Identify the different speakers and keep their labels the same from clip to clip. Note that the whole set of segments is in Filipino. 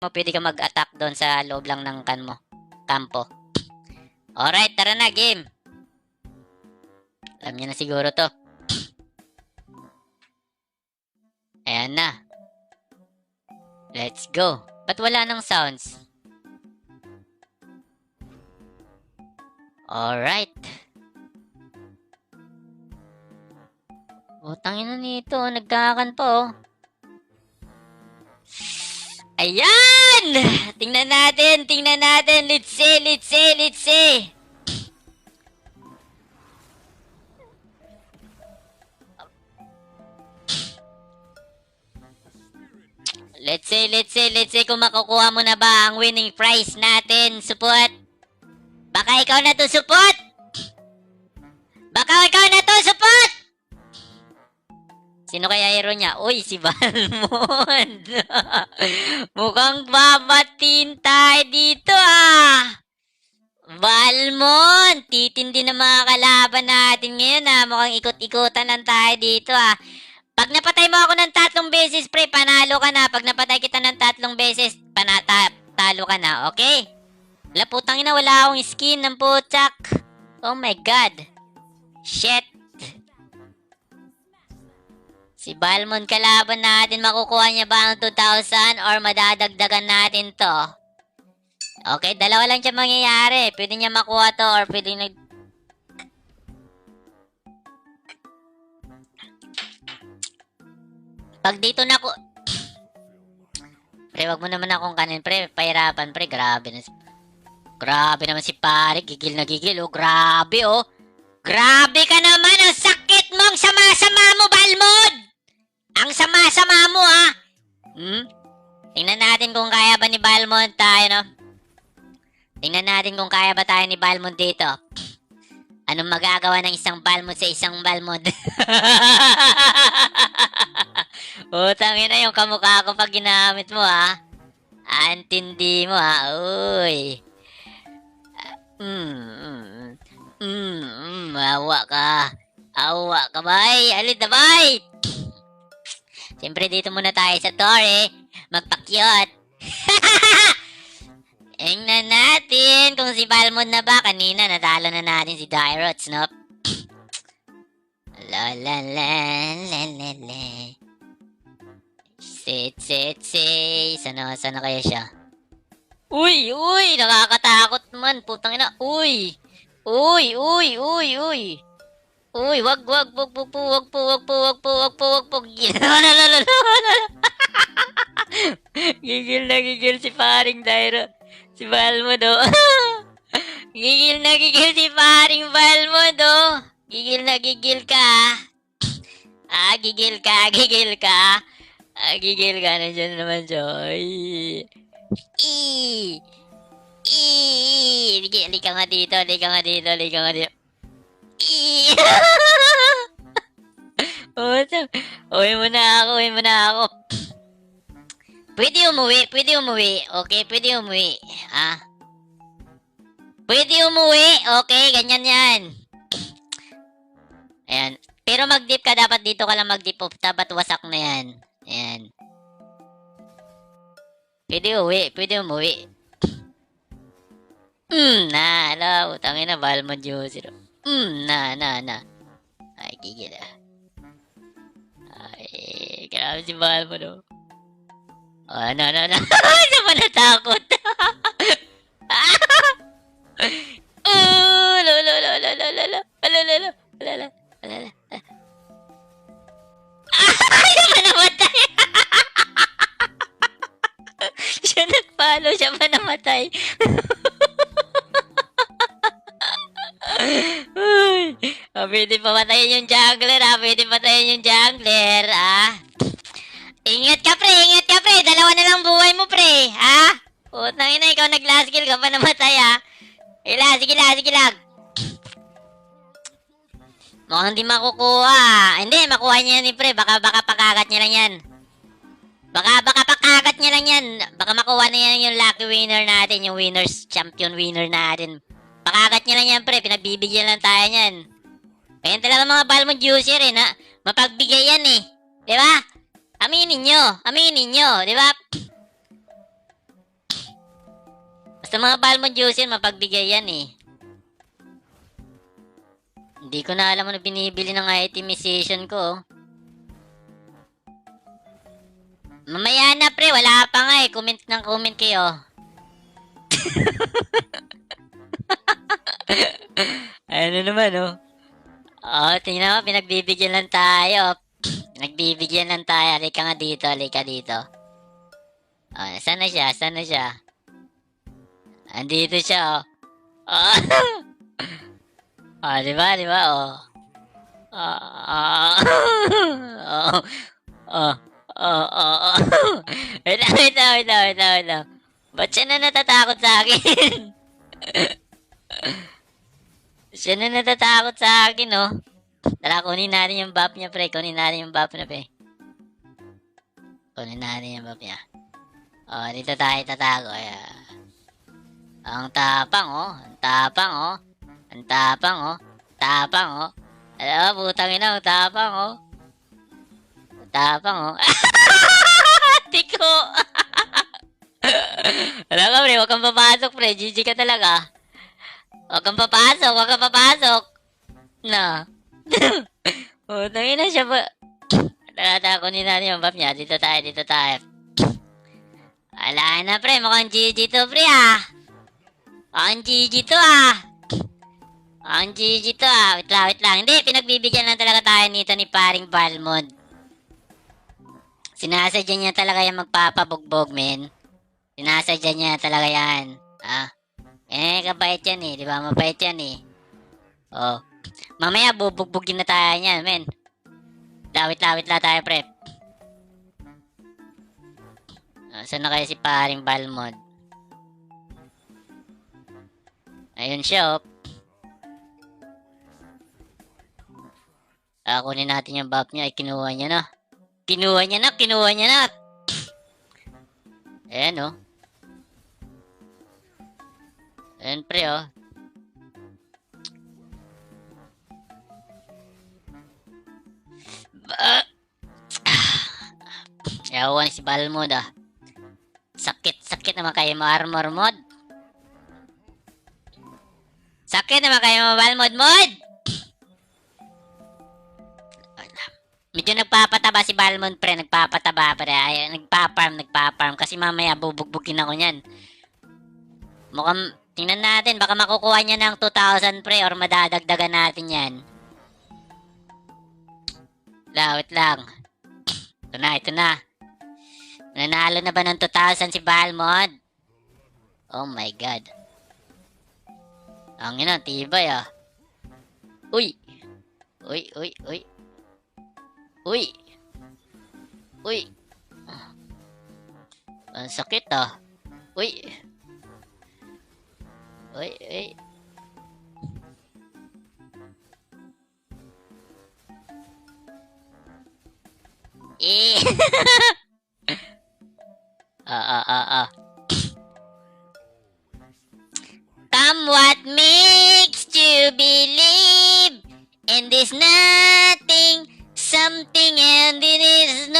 Speaker 1: mo, pwede ka mag-attack doon sa loob lang ng kan mo. Kampo. Alright, tara na, game. Alam niyo na siguro to. Ayan na. Let's go. Ba't wala nang sounds? Alright. Utang ina nito, nagkakan pa oh. Ayan! Tingnan natin, tingnan natin. Let's see, let's see, let's see. Let's see, let's see, let's see kung makukuha mo na ba ang winning prize natin, support. Baka ikaw na to, support! Sino kaya hero niya? Uy, si Balmond. Mukhang babatin tayo dito ah. Balmond, titindi na mga kalaban natin ngayon ah. Mukhang ikot-ikutan lang tayo dito ah. Pag napatay mo ako ng tatlong beses, pre, panalo ka na. Pag napatay kita ng tatlong beses, panata talo ka na, okay? Wala putang ina, wala akong skin ng putsak. Oh my god. Shit. Si Balmon kalaban natin, makukuha niya ba ang 2,000 or madadagdagan natin to? Okay, dalawa lang siya mangyayari. Pwede niya makuha to or pwede nag... Pag dito na ko... Pre, wag mo naman akong kanin, pre. Pahirapan, pre. Grabe na si... Grabe naman si pare. Gigil na gigil, oh. Grabe, oh. Grabe ka naman. Ang sakit mo. Ang sama-sama mo, Balmod. Ang sama-sama mo, ha. Hmm? Tingnan natin kung kaya ba ni Balmond tayo, no? Tingnan natin kung kaya ba tayo ni Balmond dito. Anong magagawa ng isang Balmond sa isang Balmond? Utang ina yung kamukha ko pag ginamit mo, ha? Antindi mo, ha? Uy. Mm, mm, mm, awa ka. Awa ka, bay. Alit na, bay. Siyempre, dito muna tayo sa tore. Magpakyot. Tingnan natin kung si Balmond na ba. Kanina, natalo na natin si Dyrots, no? La la la la la la. Sit, sit, sit. Sana, sana kaya siya? Uy, uy! Nakakatakot man. Putang ina. Uy! Uy, uy, uy, uy! Uy, wag, wag, wag, wag wag wag po, wag po, wag po, wag po. Gigil na gigil si paring Dairo. Si Balmo do. gigil na gigil si paring Balmo do. Gigil na gigil ka. Ah, gigil ka, gigil ka. Ah, gigil ka na dyan naman, Joy. I. I. Sige, halika nga dito, halika nga dito, halika nga dito. I. Utang. Uwi mo na ako, uwi mo na ako. Pwede umuwi, pwede umuwi. Okay, pwede umuwi. Ah. Pwede umuwi. Okay, ganyan yan. Ayan. Pero mag-dip ka, dapat dito ka lang mag-dip off. Dapat wasak na yan. Ayan. Pwede uwi, pwede umuwi. Hmm, na, ala, utangin na, Balmond Juicy. Hmm, na, na, na. Ay, gigil ah. Ay, grabe si Balmond, oh. Oh, ano, ano, ano. Siya pa natakot. Oh, lo, lo, lo, lo, lo, lo, lo. Lo, lo, lo. Lo, lo. Lo, lo. Siya pa namatay. siya nagpalo, siya pa namatay. Ah, pwede pamatayin yung jungler, ah. Pwede patayin yung jungler, ah. Ingat ka, pre. Ingat ka, pre. Dalawa na lang buhay mo, pre. Ha? Putang ina, ikaw nag-last kill ka pa namatay, ha? Ila, sige lang, sige lang. Mukhang hindi makukuha. Hindi, makuha niya yan, ni pre. Baka, baka pakagat niya lang yan. Baka, baka pakagat niya lang yan. Baka makuha na yan yung lucky winner natin, yung winners, champion winner natin. Pakagat niya lang yan, pre. Pinagbibigyan lang tayo niyan. Kaya talaga mga Balmond user, eh, na mapagbigay yan, eh. Di ba? Aminin nyo. Aminin nyo. Di ba? Basta mga Balmond user, mapagbigay yan eh. Hindi ko na alam ano binibili ng itemization ko. oh. Mamaya na pre, wala pa nga eh. Comment ng comment kayo. ano naman oh. Oh, tingnan mo, pinagbibigyan lang tayo. Pinagbibigyan lang tayo. Halika nga dito, halika dito. Oh, saan na siya? Saan na siya? Andito siya, oh. Oh, oh di ba, di ba, oh. Oh, oh, oh, oh, oh, oh, oh. Wait lang, wait lang, wait lang, wait lang, wait lang. Ba't siya na natatakot sa akin? Siya na natatakot sa akin, oh. Tara, kunin natin yung buff niya, pre. Kunin natin yung buff na, pre. Kunin natin yung buff niya. Oh, dito tayo tatago. Ayan. Ang tapang, oh. Ang tapang, oh. Ang tapang, oh. Tapang, oh. Alam mo, putang ina, ang tapang, oh. Ang tapang, oh. Tiko! Alam ka, pre, huwag kang papasok, pre. GG ka talaga. Huwag kang papasok, huwag kang papasok. Na. Putang ina siya ba? Tara, kunin natin yung buff niya. Dito tayo, dito tayo. Ala na, pre. Mukhang GG to, pre, ah. Ang GG to ah. Ang GG to ah. Wait lang, wait lang. Hindi, pinagbibigyan lang talaga tayo nito ni paring Balmond. Sinasadya niya talaga yung magpapabugbog, men. Sinasadya niya talaga yan. Ah. Eh, kabait yan eh. Di ba? Mabait yan eh. Oh. Mamaya, bubugbugin na tayo niyan, men. Lawit-lawit lang tayo, pre. Ah, saan na kaya si paring Balmond? Ayun siya, oh. Ah, natin yung buff niya. Ay, kinuha niya na. Kinuha niya na, kinuha niya na. Ayan, oh. Ayan, pre, oh. Yawan si Balmod, ah. Sakit, sakit naman kayo mo armor mod. Sakit naman kayo mobile mod mod! Medyo nagpapataba si Balmond pre, nagpapataba pre. Ay, nagpaparm, nagpaparm. Kasi mamaya bubugbugin ako niyan. Mukhang, tingnan natin, baka makukuha niya ng 2,000 pre or madadagdagan natin yan. Lawit lang. Ito na, ito na. Nanalo na ba ng 2,000 si Balmond? Oh my God. Ang ina, tibay ah. Uy! Uy, uy, uy. Uy! Uy! Ang sakit ah. Uy! Uy, uy. Eh! ah, ah, ah, ah. Come what makes you believe and there's nothing, something and it is known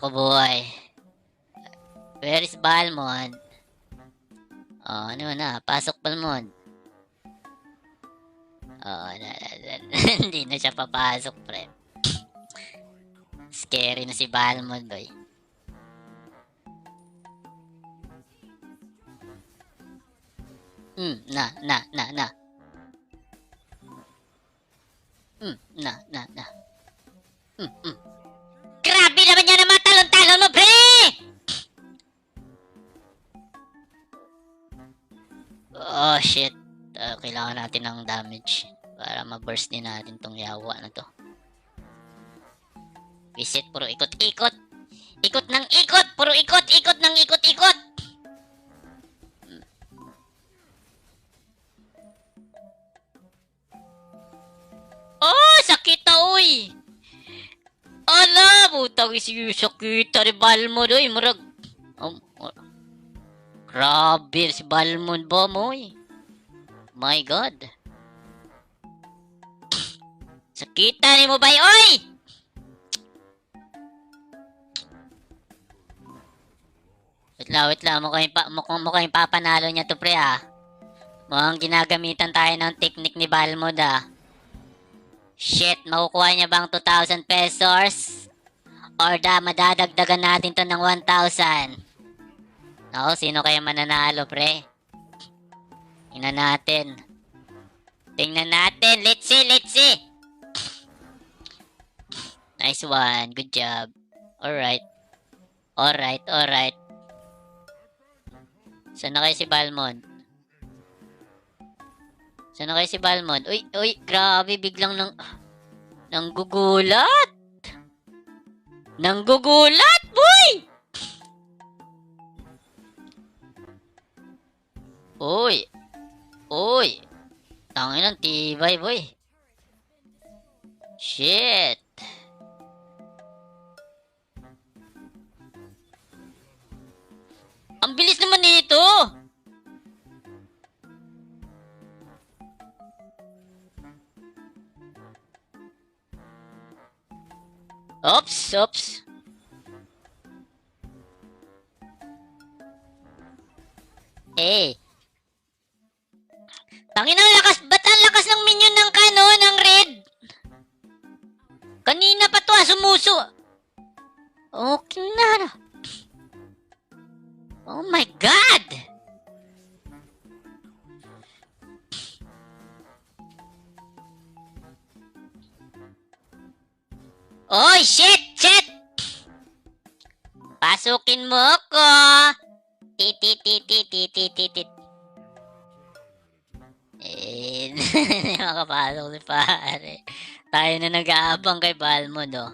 Speaker 1: naku boy. Where is Balmond? Oh, ano na? Pasok Balmond. Oo, na, na, na, hindi na siya papasok, pre. Scary na si Balmond, boy. Hmm, na, na, na, na. Hmm, na, na, na. Hmm, hmm. Mo, pre! Oh, shit. Uh, kailangan natin ng damage para ma-burst din natin tong yawa na to. Visit, puro ikot-ikot. Ikot ng ikot! Puro ikot! Ikot ng ikot-ikot! Putang isi sakit na rin Balmond, uy, murag. Oh, oh. Grabe, si Balmond ba mo, uy? My God. Sakita ni mo ba oy? Wait lang, wait lang. Mukhang, pa, mukhang, mukhang papanalo niya to pre ah. Mukhang ginagamitan tayo ng technique ni Balmod ah. Shit, makukuha niya bang 2,000 pesos? Or da, madadagdagan natin to ng 1,000? Ako, sino kaya mananalo, pre? Tingnan natin. Tingnan natin. Let's see, let's see. Nice one. Good job. Alright. Alright, alright. Saan na kayo si Balmond? Saan na kayo si Balmond? Uy, uy, grabe, biglang nang... Nang gugulat! Nang gugulat, boy! Uy! Uy! Tangin ng tibay, boy. Shit! Ang bilis naman nito! Oops, subs. Hey, makapasok si pare. Tayo na nag-aabang kay Balmond, oh.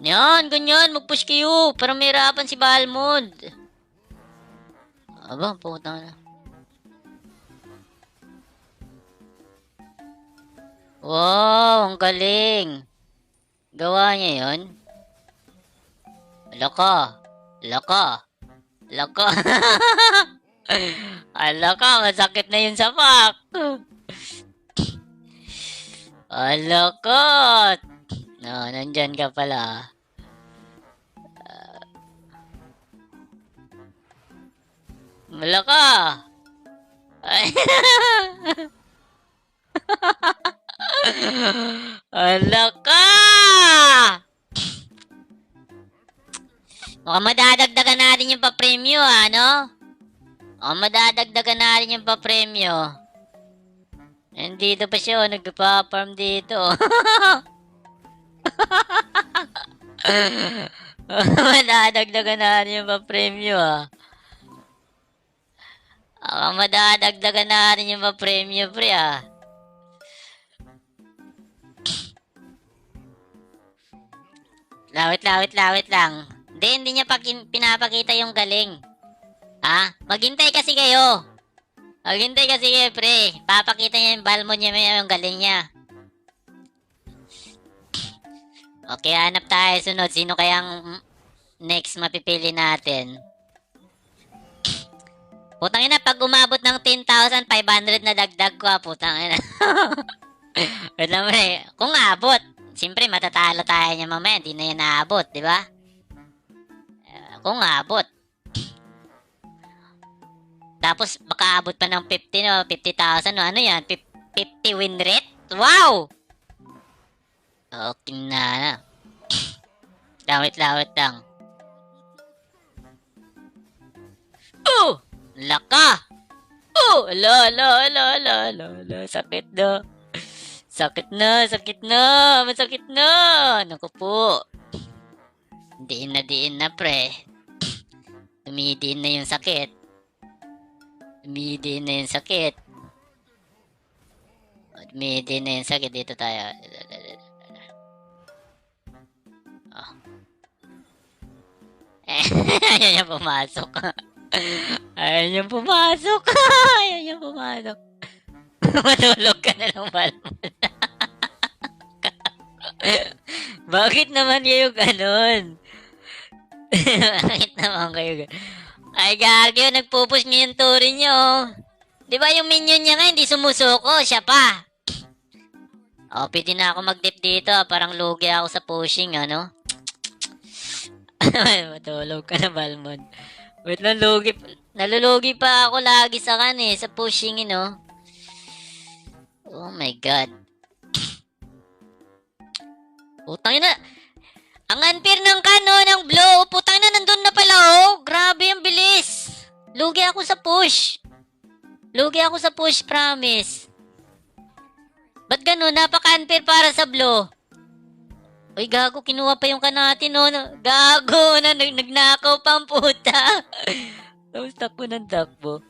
Speaker 1: Yan, ganyan, mag-push kayo. Para may hirapan si Balmond. Aba, puta na. Wow, ang galing. Gawa niya yon. Laka. Laka. Laka. Ala ka, masakit na yun sa pak. Ala ka. No, nandyan ka pala. Uh, Wala ka. Ay. Ala ka. Mukhang madadagdagan natin yung pa-premyo, ano? Mukhang madadagdagan natin yung pa-premyo. Nandito pa siya, oh, nagpa-farm dito. madadagdagan natin yung pa-premyo, ah. Mukhang madadagdagan natin yung pa-premyo, pre, ah. Lawit, lawit, lawit lang. Hindi, hindi niya pinapakita yung galing. Ha? Maghintay kasi kayo. Maghintay kasi kayo, pre. Papakita niya yung balmo niya may yung galing niya. Okay, hanap tayo sunod. Sino kayang next mapipili natin? Putang ina, pag umabot ng 10,500 na dagdag ko, ah, putang ina. Wait lang, pre. Kung abot, siyempre matatalo tayo niya mamaya. Hindi na yan naabot, di ba? Eh, Kung abot. Tapos, baka abot pa ng 50, no? 50,000, no? Ano yan? Fif- 50 win rate? Wow! Okay na na. Lawit-lawit lang. Oh! Laka! Oh! Ala, ala, ala, ala, ala, ala. Sakit na. Sakit na, sakit na, masakit na. Naku po. Diin na, diin na, pre. Tumidiin na yung sakit. Tumidiin na yung sakit. Tumidiin na yung sakit. Dito tayo. Oh. Eh, ayaw pumasok. Ayaw niya pumasok. Ayaw niya pumasok. Matulog ka na lang, Balmon. Bakit naman kayo ganon? Bakit naman kayo ganon? Ay, gagyo, nagpupush niya yung turi niyo. Di ba yung minion niya nga hindi sumusuko? Siya pa. Oh, pwede na ako mag-dip dito. ah. Parang lugi ako sa pushing, ano? Matulog ka na, Balmon. Wait lang, lugi. Nalulugi pa ako lagi sa kan eh, sa pushing, know? Oh my God. Putang ina. Ang unfair ng kano, ng blow. Ina, nandun na pala, oh. Grabe, ang bilis. Lugi ako sa push. Lugi ako sa push, promise. Ba't ganun? Napaka-unfair para sa blow. Uy, gago, kinuha pa yung kanatin, no? Gago, na nag nagnakaw pa ang puta. Tapos takbo ng takbo.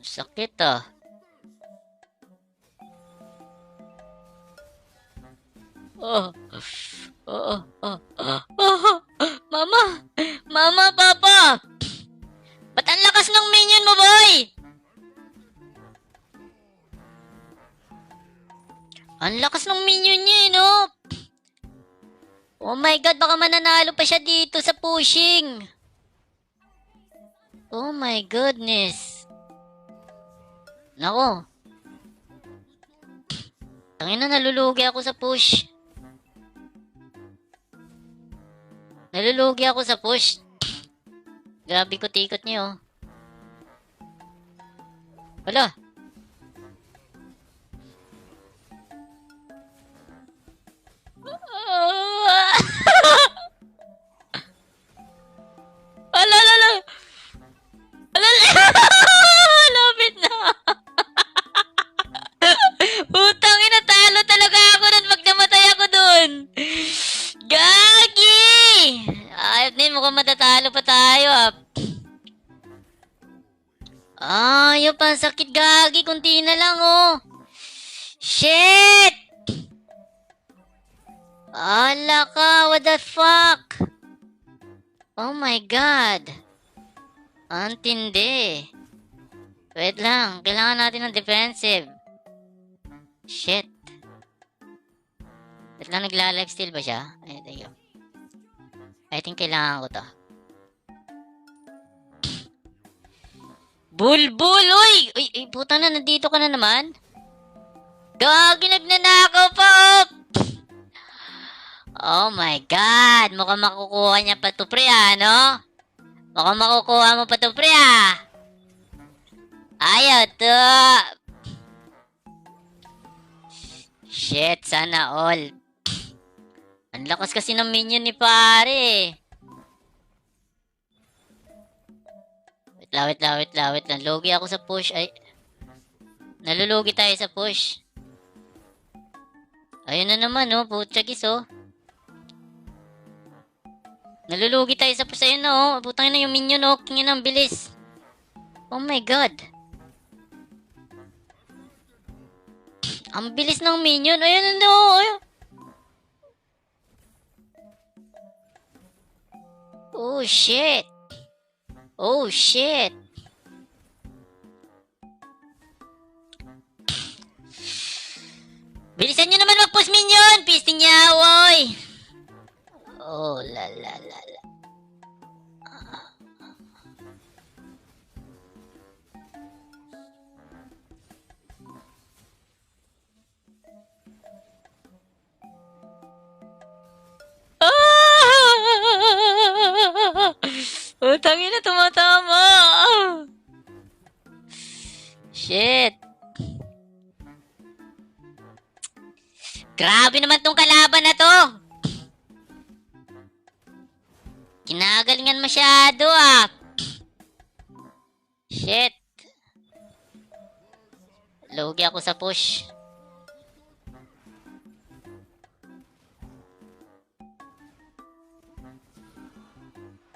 Speaker 1: Sakit ah. Oh. Oh, oh, oh, Mama! Mama, Papa! Ba't ang lakas ng minion mo, boy? Ang lakas ng minion niya, eh, no? Oh my God, baka mananalo pa siya dito sa pushing. Oh my goodness. Nako. Tangin na, nalulugi ako sa push. Nalulugi ako sa push. Grabe ko tikot niyo. Wala. Oh my god. Ang tindi. Wait lang, kailangan natin ng defensive. Shit. Wait lang, nagla-live still ba siya? Ay, thank you. I think kailangan ko to. Bulbul! Uy! Uy, uy puta na, nandito ka na naman? Gagi, nagnanakaw pa! Oh! Oh my God! Mukhang makukuha niya pa to, pre, ah, no? Mukhang makukuha mo pa to, pre, ah! Ayaw to! Shit, sana all. Ang lakas kasi ng minion ni pare. Wait lang, wait lang, wait lang, wait lang. Logi ako sa push. Ay. Nalulugi tayo sa push. Ayun na naman, oh. Putsagis, oh. Nalulugi tayo sa push. Ayun na, oh. Putang na yung minion, oh. Kingin ang bilis. Oh my God. Ang bilis ng minion. Ayun oh. Ayun. Oh, shit. Oh, shit. Bilisan nyo naman mag-push minion! Pisting niya, woy! Oh, la la la la. Ah! Utang ina, tumatama! Shit! Ako sa push.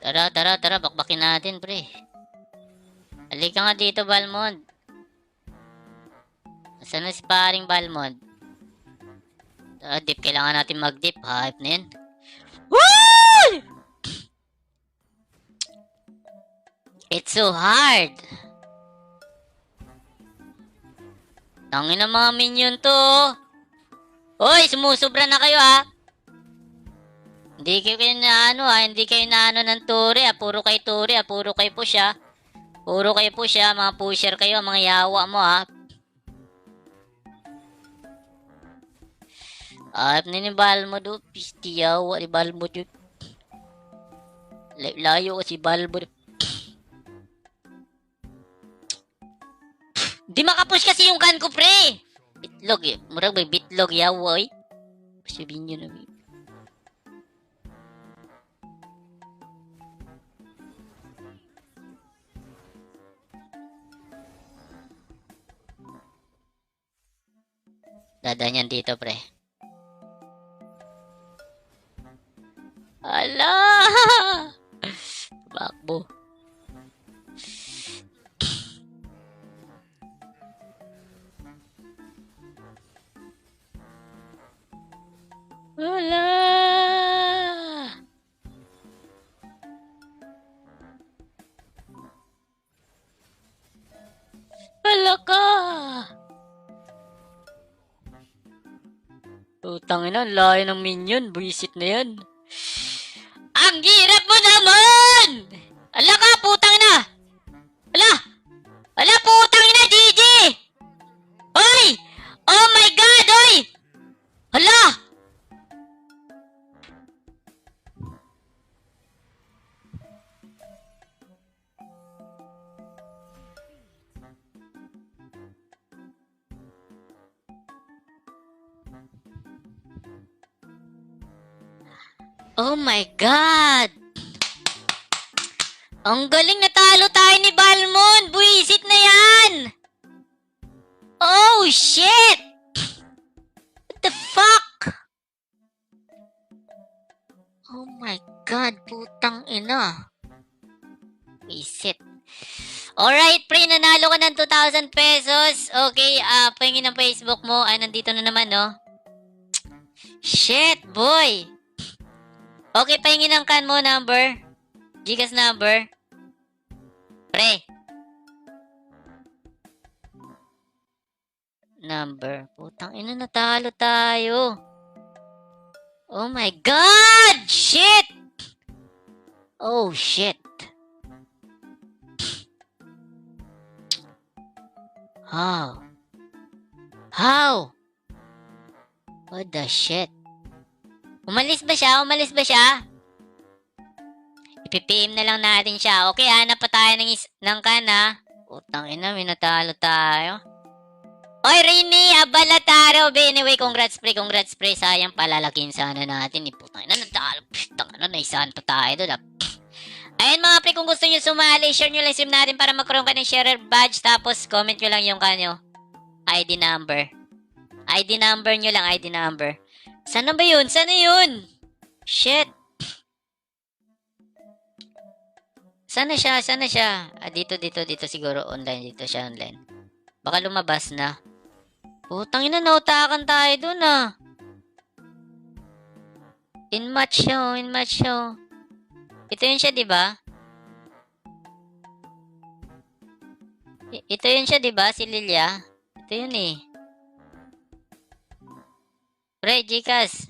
Speaker 1: Tara, tara, tara. Bakbakin natin, pre. Halika nga dito, Balmond. Saan na si paring Balmond? Ah, dip. Kailangan natin mag-dip. Hype na yan. Woo! It's so hard. Tangin ng mga minion to. Hoy, sumusobra na kayo ha. Hindi kayo kayo na ano ah, hindi kayo na ano ng turi ah, puro kay turi ah, puro kay push ah. Puro kayo push ha, mga pusher kayo, mga yawa mo ha. Ayop na ni Balmo do, pisti yawa ni Balmo do. Lay- Layo kasi Balmo do. Di makapush kasi yung gun ko, pre! Bitlog eh. Murag may bitlog yawa eh. Sabihin nyo na. Dadaan yan dito, pre. Ala! Bakbo. Utang ina, ang layo ng minion. Buisit na yan. Oh my God! Ang galing natalo tayo ni Balmon! Buisit na yan! Oh shit! What the fuck? Oh my God, putang ina. Buisit. Alright, pre, nanalo ka ng 2,000 pesos. Okay, ah, pahingin ng Facebook mo. Ay, nandito na naman, no? Shit, boy! Okay, pahingin ng kan mo number. Gcash number. Pre. Number. Putang ina, natalo tayo. Oh my God! Shit! Oh, shit. How? How? What the shit? Umalis ba siya? Umalis ba siya? Ipipim na lang natin siya. Okay, hanap pa tayo ng, is- ng kana. Utang ina, may natalo tayo. Oy, Rini, abala taro. Be, Anyway, congrats pre, congrats pre. Sayang palalakin sana natin. Iputang ina, natalo. Putang ina, naisanto tayo doon. ah. Ayun mga pre, kung gusto nyo sumali, share nyo lang sim natin para magkaroon ka ng sharer badge. Tapos, comment nyo lang yung kanyo. ID number. ID number nyo lang, ID number. Sana ba yun? Sana yun? Shit. Sana siya, sana siya. Ah, dito, dito, dito siguro online. Dito siya online. Baka lumabas na. Putang ina, nautakan tayo dun ah. In match show, in match show. Ito yun siya, di ba? Ito yun siya, di ba? Si Lilia. Ito yun eh. Pre, Gcash.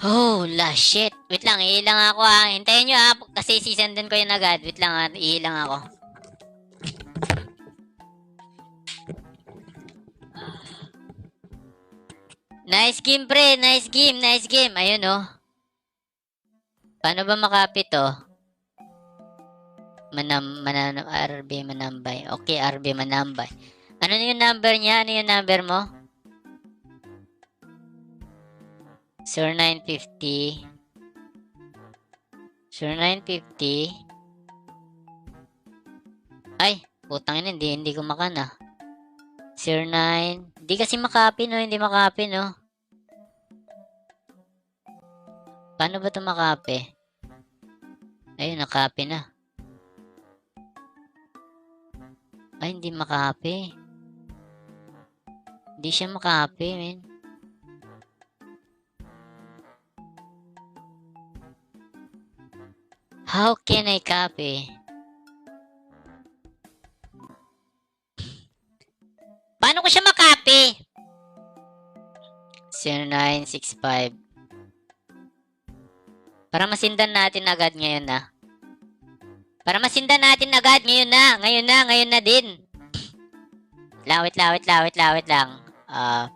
Speaker 1: Oh, la shit. Wait lang, ihilang ako ha. Hintayin nyo ha, kasi sisendan ko yun agad. Wait lang ha, ihilang ako. Nice game pre, nice game, nice game. Ayun oh. Paano ba makapit to? Manam, manam, RB Manambay. Okay, RB Manambay. Ano yung number niya? Ano yung number mo? Sir 950. Sir 950. Ay, putang ina, hindi, hindi ko makana. Sir 9. Hindi kasi makapin, no? Hindi makapin, no? Paano ba ito makapi? Ayun, nakapi na. Ay, hindi makapi. Hindi siya makapi, men. How can I copy? Paano ko siya makapi? 0965 Para masindan natin agad ngayon na. Para masindan natin agad ngayon na. Ngayon na, ngayon na din. Lawit, lawit, lawit, lawit lang. Ah...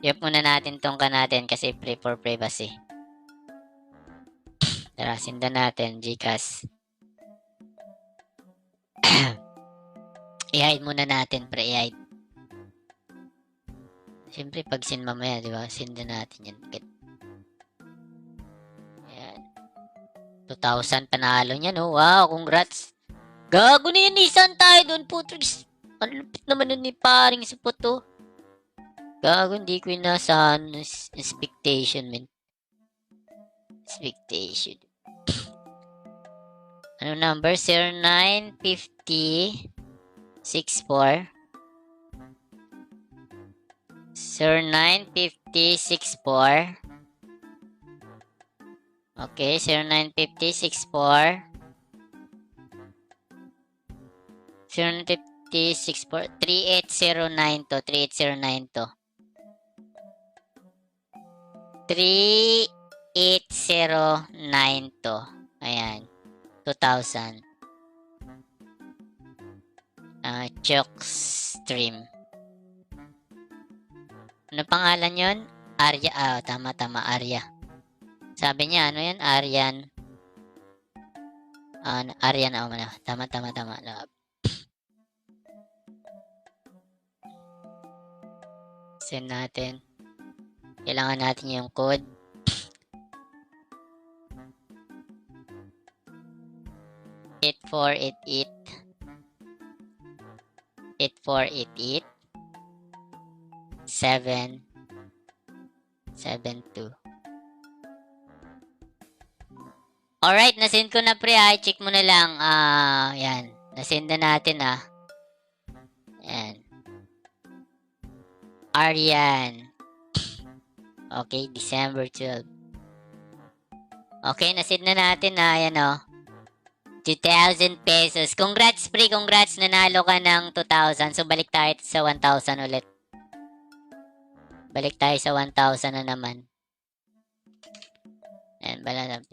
Speaker 1: Yup muna natin tong ka natin kasi pray for privacy. Tara, sindan natin, Gcash. i-hide muna natin, pre, i-hide. Siyempre, pag sin mamaya, di ba? Sindan natin yan. agad. 2,000 panalo niya, no? Wow, congrats. Gago na yun, Nissan tayo doon, putrix. Ang lupit naman nun ni paring sa puto. Gago, hindi ko inasahan ng s- expectation, man. Expectation. ano number? 0950 64 0950 64 Okay, 0950 64 0950 64 3809 to 3809 to 3809 to. Ayan. 2,000. Ah, Chok Stream. Ano pangalan yon? Arya. Ah, tama, tama. Arya. Sabi niya, ano yan? Aryan. Ah, Aryan. Oh, mana. Tama, tama, tama. No. Send natin. Kailangan natin yung code. Eight four eight eight. Eight four eight eight. Seven. Seven two. Alright, nasend ko na pre ha. I-check mo na lang. Ah, yan. Nasend na natin ah. Yan. Aryan. Okay, December 12. Okay, nasid na natin na, ayan o. 2,000 pesos. Congrats, pre. Congrats. Nanalo ka ng 2,000. So, balik tayo sa 1,000 ulit. Balik tayo sa 1,000 na naman. Ayan, bala na.